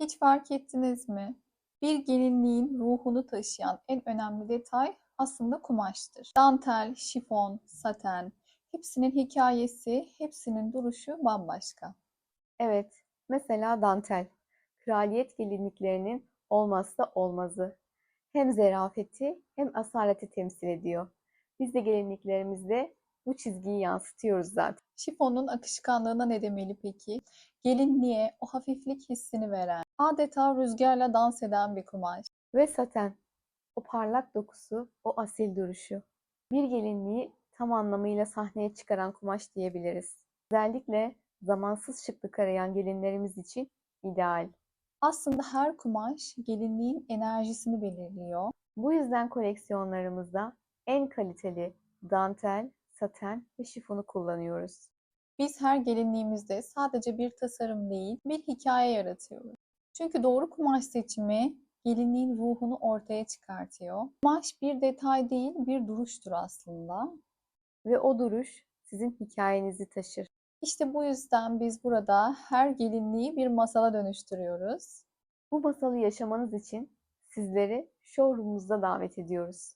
Hiç fark ettiniz mi? Bir gelinliğin ruhunu taşıyan en önemli detay aslında kumaştır. Dantel, şifon, saten, hepsinin hikayesi, hepsinin duruşu bambaşka. Evet, mesela dantel. Kraliyet gelinliklerinin olmazsa olmazı. Hem zerafeti hem asaleti temsil ediyor. Biz de gelinliklerimizde bu çizgiyi yansıtıyoruz zaten. Şifonun akışkanlığına ne demeli peki? Gelinliğe o hafiflik hissini veren, adeta rüzgarla dans eden bir kumaş. Ve saten. O parlak dokusu, o asil duruşu. Bir gelinliği tam anlamıyla sahneye çıkaran kumaş diyebiliriz. Özellikle zamansız şıklık arayan gelinlerimiz için ideal. Aslında her kumaş gelinliğin enerjisini belirliyor. Bu yüzden koleksiyonlarımızda en kaliteli dantel, saten ve şifonu kullanıyoruz. Biz her gelinliğimizde sadece bir tasarım değil, bir hikaye yaratıyoruz. Çünkü doğru kumaş seçimi gelinliğin ruhunu ortaya çıkartıyor. Kumaş bir detay değil, bir duruştur aslında. Ve o duruş sizin hikayenizi taşır. İşte bu yüzden biz burada her gelinliği bir masala dönüştürüyoruz. Bu masalı yaşamanız için sizleri showroom'umuzda davet ediyoruz.